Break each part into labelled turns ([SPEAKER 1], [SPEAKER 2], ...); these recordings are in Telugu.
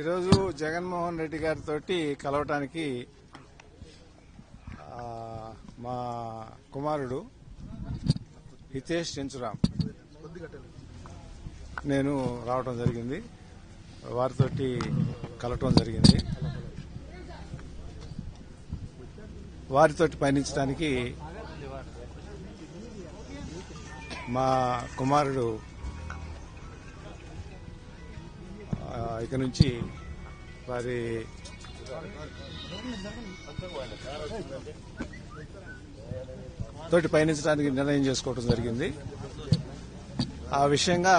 [SPEAKER 1] ఈరోజు జగన్మోహన్ రెడ్డి గారితో కలవటానికి మా కుమారుడు హితేష్ చెంచురామ్ నేను రావటం జరిగింది. వారితో కలవటం జరిగింది. వారితోటి పయనించడానికి మా కుమారుడు ఇక నుంచి వారి తోటి పయనించడానికి నిర్ణయం చేసుకోవడం జరిగింది. ఆ విషయంగా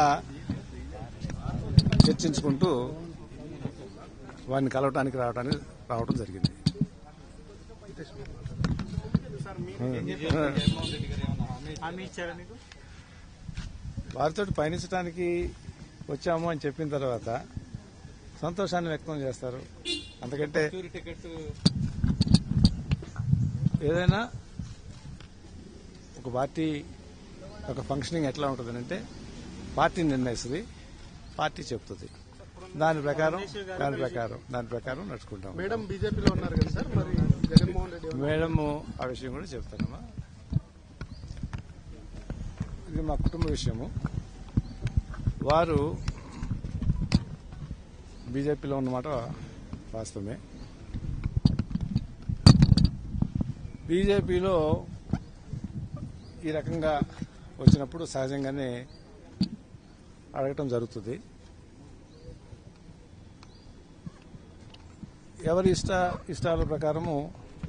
[SPEAKER 1] చర్చించుకుంటూ వారిని కలవటానికి రావడానికి రావడం జరిగింది. వారితో పయనించడానికి వచ్చాము అని చెప్పిన తర్వాత సంతోషాన్ని వ్యక్తం చేస్తారు. అందుకంటే ఏదైనా ఒక పార్టీ ఒక ఫంక్షనింగ్ ఎట్లా ఉంటుంది అంటే పార్టీ నిర్ణయిస్తుంది పార్టీ చెప్తుంది. దాని ప్రకారం దాని ప్రకారం దాని ప్రకారం నడుచుకుంటాం.
[SPEAKER 2] మేడం బీజేపీలో ఉన్నారు కదా సార్ మరి జగన్మోహన్ రెడ్డి
[SPEAKER 1] మేడం ఆ విషయం కూడా చెప్తానమ్మా. ఇది మా కుటుంబ విషయము. వారు బీజేపీలో ఉన్నమాట వాస్తవమే. బీజేపీలో ఈ రకంగా వచ్చినప్పుడు సహజంగానే అడగటం జరుగుతుంది. ఎవరి ఇష్ట ఇష్టాల ప్రకారము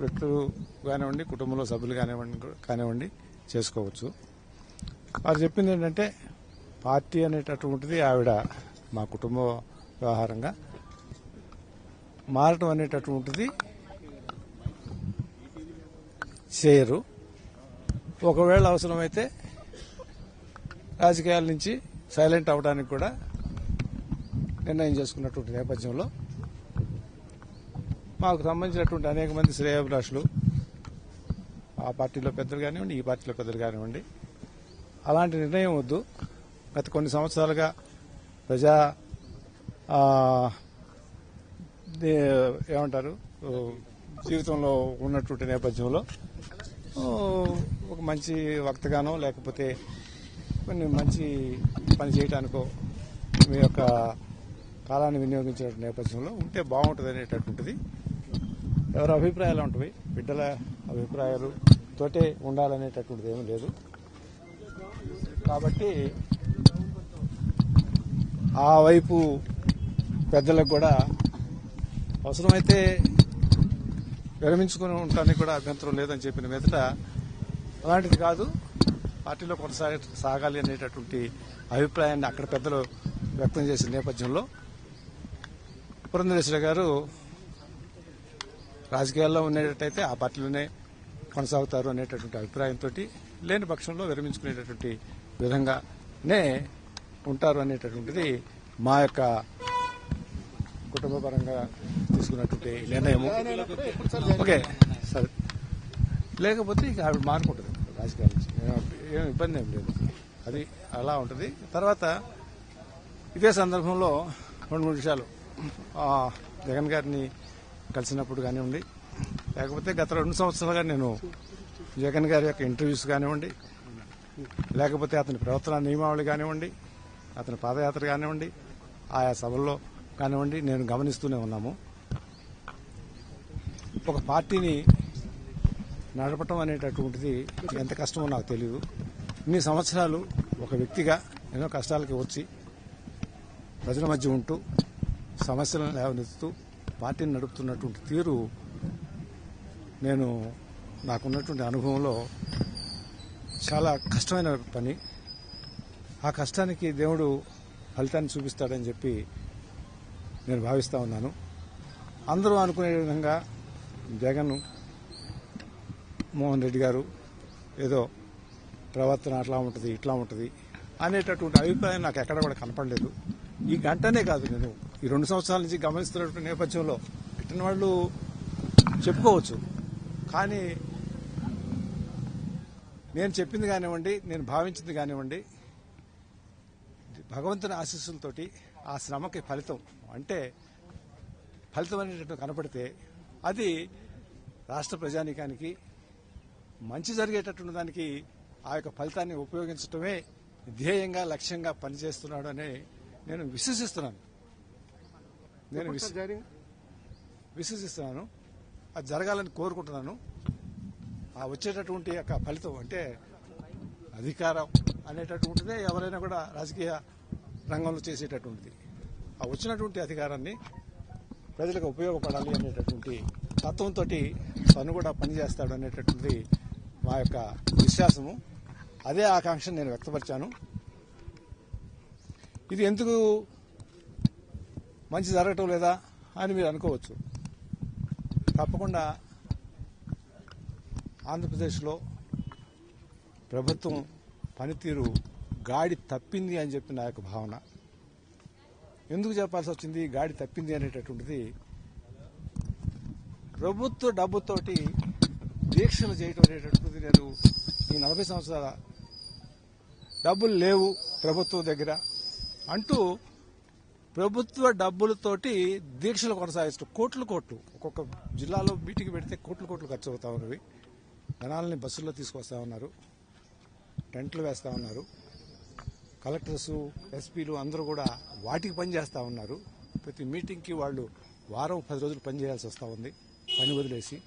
[SPEAKER 1] వ్యక్తులు కానివ్వండి కుటుంబంలో సభ్యులు కానివ్వండి కానివ్వండి చేసుకోవచ్చు. వారు చెప్పింది ఏంటంటే పార్టీ అనేటటువంటిది ఆవిడ మా కుటుంబ వ్యవహారంగా మారటం అనేటటువంటిది చేయరు. ఒకవేళ అవసరమైతే రాజకీయాల నుంచి సైలెంట్ అవడానికి కూడా నిర్ణయం చేసుకున్నటువంటి నేపథ్యంలో మాకు సంబంధించినటువంటి అనేక మంది శ్రేయాభిలాషులు ఆ పార్టీలో పెద్దలు కానివ్వండి ఈ పార్టీలో పెద్దలు కానివ్వండి అలాంటి నిర్ణయం వద్దు. గత కొన్ని సంవత్సరాలుగా ప్రజా ఏమంటారు? జీవితంలో ఉన్నటువంటి నేపథ్యంలో ఒక మంచి వక్తగానో లేకపోతే కొన్ని మంచి పని చేయటానికో మీ యొక్క కాలాన్ని వినియోగించే నేపథ్యంలో ఉంటే బాగుంటుంది అనేటటువంటిది. ఎవరి అభిప్రాయాలు ఉంటాయి బిడ్డల అభిప్రాయాలు తోటే ఉండాలనేటటువంటిది ఏమీ లేదు. కాబట్టి ఆ వైపు పెద్దలకు కూడా అవసరమైతే విరమించుకుని ఉండటానికి కూడా అభ్యంతరం లేదని చెప్పిన మీదట అలాంటిది కాదు పార్టీలో కొనసాగ సాగాలి అనేటటువంటి అభిప్రాయాన్ని అక్కడ పెద్దలు వ్యక్తం చేసిన నేపథ్యంలో పురంధరేశ్వర గారు రాజకీయాల్లో ఉండేటట్టయితే ఆ పార్టీలోనే కొనసాగుతారు అనేటటువంటి అభిప్రాయంతో లేని పక్షంలో విరమించుకునేటటువంటి విధంగానే ఉంటారు అనేటటువంటిది మా యొక్క కుటుంబపరంగా తీసుకున్నటువంటి నిర్ణయము. ఓకే సరే. లేకపోతే ఇక ఆవిడ మారుకుంటుంది రాజకీయాల నుంచి. ఏం- ఇబ్బంది ఏం లేదు. అది అలా ఉంటుంది. తర్వాత ఇదే సందర్భంలో రెండు మూడు విషయాలు జగన్ గారిని కలిసినప్పుడు కానివ్వండి లేకపోతే గత రెండు సంవత్సరాలుగా నేను జగన్ గారి యొక్క ఇంటర్వ్యూస్ కానివ్వండి లేకపోతే అతని ప్రవర్తన నియమావళి కానివ్వండి అతని పాదయాత్ర కానివ్వండి ఆయా సభల్లో కానివ్వండి నేను గమనిస్తూనే ఉన్నాము. ఒక పార్టీని నడపటం అనేటటువంటిది ఎంత కష్టమో నాకు తెలియదు ఇన్ని సంవత్సరాలు ఒక వ్యక్తిగా ఎన్నో కష్టాలకి వచ్చి ప్రజల మధ్య ఉంటూ సమస్యలను లేవనెత్తుతూ పార్టీని నడుపుతున్నటువంటి తీరు నేను నాకున్నటువంటి అనుభవంలో చాలా కష్టమైన పని. ఆ కష్టానికి దేవుడు ఫలితాన్ని చూపిస్తాడని చెప్పి నేను భావిస్తూ ఉన్నాను. అందరూ అనుకునే విధంగా జగన్ మోహన్ రెడ్డి గారు ఏదో ప్రవర్తన అట్లా ఉంటుంది ఇట్లా ఉంటుంది అనేటటువంటి అభిప్రాయం నాకు ఎక్కడ కూడా కనపడలేదు. ఈ గంటనే కాదు నేను ఈ రెండు సంవత్సరాల నుంచి గమనిస్తున్నటువంటి నేపథ్యంలో పెట్టిన వాళ్ళు చెప్పుకోవచ్చు. కానీ నేను చెప్పింది కానివ్వండి నేను భావించింది కానివ్వండి భగవంతుని ఆశీస్సులతోటి ఆ శ్రమకి ఫలితం అంటే ఫలితం అనేటట్టు కనపడితే అది రాష్ట్ర ప్రజానీకానికి మంచి జరిగేటటువంటి దానికి ఆ యొక్క ఫలితాన్ని ఉపయోగించడమే ధ్యేయంగా లక్ష్యంగా పనిచేస్తున్నాడు అని నేను విశ్వసిస్తున్నాను. నేను విశ్వసిస్తున్నాను. అది జరగాలని కోరుకుంటున్నాను. ఆ వచ్చేటటువంటి యొక్క ఫలితం అంటే అధికారం అనేటటువంటిదే ఎవరైనా కూడా రాజకీయ రంగంలో చేసేటటువంటిది. ఆ వచ్చినటువంటి అధికారాన్ని ప్రజలకు ఉపయోగపడాలి అనేటటువంటి తత్వంతో తను కూడా పనిచేస్తాడు అనేటటువంటి మా యొక్క విశ్వాసము. అదే ఆకాంక్ష నేను వ్యక్తపరిచాను. ఇది ఎందుకు మంచి జరగటం లేదా అని మీరు అనుకోవచ్చు. తప్పకుండా ఆంధ్రప్రదేశ్లో ప్రభుత్వం పనితీరు గాడి తప్పింది అని చెప్పి నా యొక్క భావన. ఎందుకు చెప్పాల్సి వచ్చింది? గాడి తప్పింది అనేటటువంటిది ప్రభుత్వ డబ్బుతోటి దీక్షలు చేయటం అనేటటువంటిది నేను ఈ నలభై సంవత్సరాల డబ్బులు లేవు ప్రభుత్వం దగ్గర అంటూ ప్రభుత్వ డబ్బులతోటి దీక్షలు కొనసాగిస్తూ కోట్లు కోట్లు ఒక్కొక్క జిల్లాలో మీటింగ్ పెడితే కోట్లు కోట్లు ఖర్చు అవుతా ఉన్నవి. జనాలని బస్సుల్లో తీసుకొస్తా ఉన్నారు. టెంట్లు వేస్తా ఉన్నారు. కలెక్టర్స్ ఎస్పీలు అందరూ కూడా వాటికి పనిచేస్తా ఉన్నారు. ప్రతి మీటింగ్కి వాళ్ళు వారం పది రోజులు పని చేయాల్సి వస్తూ ఉంది. పని వదిలేసి.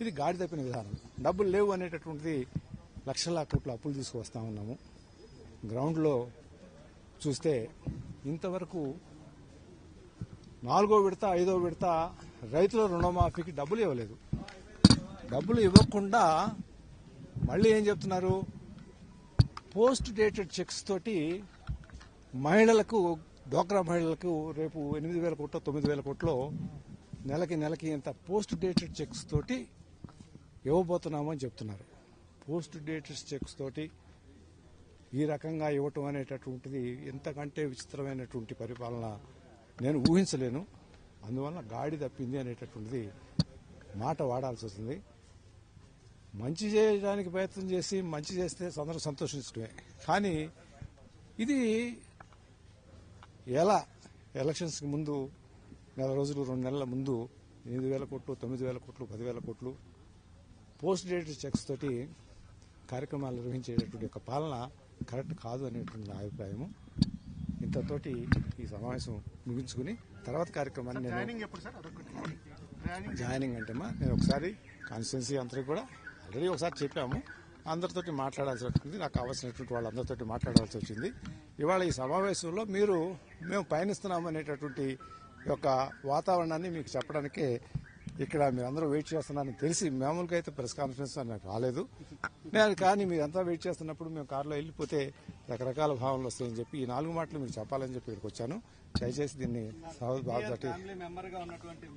[SPEAKER 1] ఇది గాడి తప్పిన విధానం. డబ్బులు లేవు అనేటటువంటిది లక్షల కోట్ల అప్పులు తీసుకువస్తా ఉన్నాము. గ్రౌండ్లో చూస్తే ఇంతవరకు నాలుగో విడత ఐదో విడత రైతుల రుణమాఫీకి డబ్బులు ఇవ్వలేదు. డబ్బులు ఇవ్వకుండా మళ్ళీ ఏం చెప్తున్నారు? పోస్ట్ డేటెడ్ చెక్స్ తోటి మహిళలకు డోక్రా మహిళలకు రేపు ఎనిమిది వేల కోట్ల తొమ్మిది వేల కోట్లో నెలకి నెలకి ఇంత పోస్ట్ డేటెడ్ చెక్స్ తోటి ఇవ్వబోతున్నామని చెప్తున్నారు. పోస్ట్ డేటెడ్ చెక్స్ తోటి ఈ రకంగా ఇవ్వటం అనేటటువంటిది ఎంతకంటే విచిత్రమైనటువంటి పరిపాలన నేను ఊహించలేను. అందువల్ల గాడి తప్పింది అనేటటువంటిది మాట వాడాల్సి వస్తుంది. మంచి చేయడానికి ప్రయత్నం చేసి మంచి చేస్తే అందరూ సంతోషించడమే. కానీ ఇది ఎలా? ఎలక్షన్స్కి ముందు నెల రోజులు రెండు నెలల ముందు ఎనిమిది వేల కోట్లు తొమ్మిది వేల కోట్లు పదివేల కోట్లు పోస్ట్ డేటెడ్ చెక్స్ తోటి కార్యక్రమాలు నిర్వహించేటటువంటి ఒక పాలన కరెక్ట్ కాదు అనేటువంటి నా అభిప్రాయము. ఇంతతోటి ఈ సమావేశం ముగించుకుని తర్వాత కార్యక్రమాన్ని నేను
[SPEAKER 2] జాయినింగ్
[SPEAKER 1] అంటేమా? నేను ఒకసారి కాన్స్టిట్యున్సీ అందరికి కూడా ఆల్రెడీ ఒకసారి చెప్పాము. అందరితోటి మాట్లాడాల్సి వచ్చింది నాకు కావాల్సినటువంటి వాళ్ళందరితోటి మాట్లాడాల్సి వచ్చింది. ఇవాళ ఈ సమావేశంలో మీరు మేము పయనిస్తున్నాము అనేటటువంటి యొక్క వాతావరణాన్ని మీకు చెప్పడానికే ఇక్కడ మీరందరూ వెయిట్ చేస్తున్నారని తెలిసి మామూలుగా అయితే ప్రెస్ కాన్ఫరెన్స్ అని నాకు రాలేదు. నేను కానీ మీరంతా వెయిట్ చేస్తున్నప్పుడు మేము కారులో వెళ్ళిపోతే రకరకాల భావనలు వస్తాయని చెప్పి ఈ నాలుగు మాటలు మీరు చెప్పాలని చెప్పి ఇక్కడికి వచ్చాను. దయచేసి దీన్ని